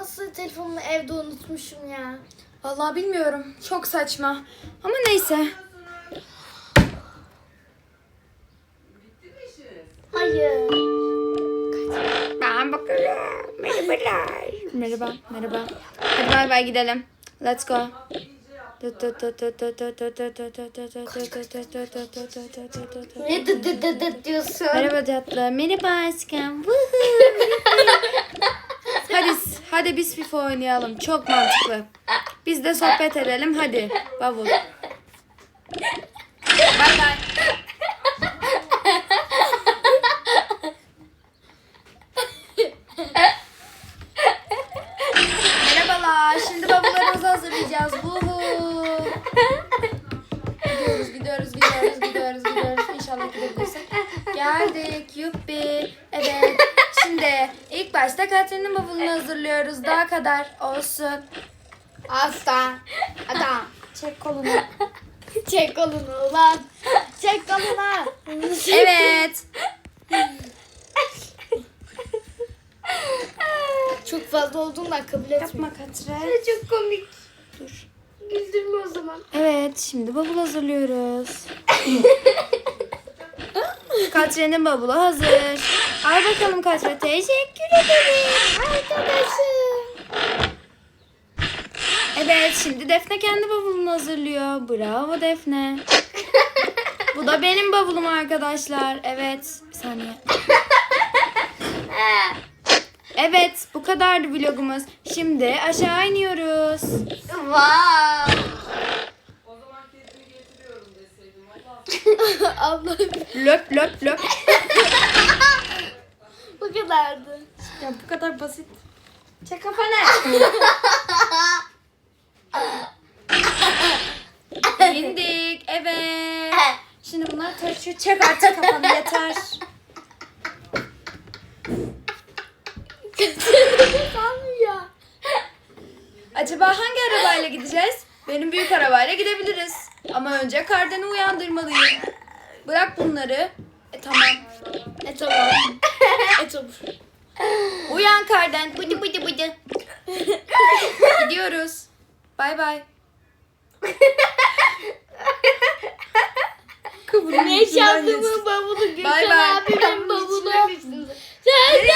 nasıl telefonumu evde unutmuşum ya. Vallahi bilmiyorum. Çok saçma. Ama neyse. Hayır. Ben bakarım. Merhabalar. Merhaba, merhaba. Hadi bay bay gidelim. Let's go. Ne dı dı dı dı diyorsun? Merhaba tatlı. Merhaba aşkım. Woohoo. hadi, biz FIFA oynayalım. Çok mantıklı. Biz de sohbet edelim. Hadi. Bavul. Bay bay. Merhabalar. Şimdi bavullarımızı hazırlayacağız. Woohoo. Gidiyoruz, gidiyoruz, gidiyoruz, gidiyoruz, gidiyoruz. İnşallah gidebilirsek. Geldik. Yuppi. Evet. Şimdi ilk başta Katrin'in bavulunu hazırlıyoruz. Daha kadar olsun. Asla. Adam. Çek kolunu. Çek kolunu ulan. Çek kolunu. Evet. Çok fazla olduğundan kabul etmiyorum. Yapma Katrin. Çok komik. Dur. Güldürme o zaman. Evet, şimdi bavul hazırlıyoruz. Katrin'in bavulu hazır. Al bakalım Katrin. Teşekkür ederim. Arkadaşım. Evet, şimdi Defne kendi bavulunu hazırlıyor. Bravo Defne. Bu da benim bavulum arkadaşlar. Evet, bir saniye. Evet, bu kadardı vlogumuz. Şimdi aşağı iniyoruz. Wow. O zaman kedimi getiriyorum deseydim. Allah Abla Löp löp löp. Bu kadardı. Ya bu kadar basit. Çek kafanı. İndik. Evet. Şimdi bunlar taşıyor. Çek artık kafanı yeter. Sanmıyor. Acaba hangi arabayla gideceğiz? Benim büyük arabayla gidebiliriz. Ama önce Karden'i uyandırmalıyım. Bırak bunları. E tamam. E tamam. Uyan Karden. Bıdı bıdı bıdı. Gidiyoruz. Bay bay. Kıvırın Ne çaldığımın bavulu Gülşen Bay bay. abimin bavulu. Sen de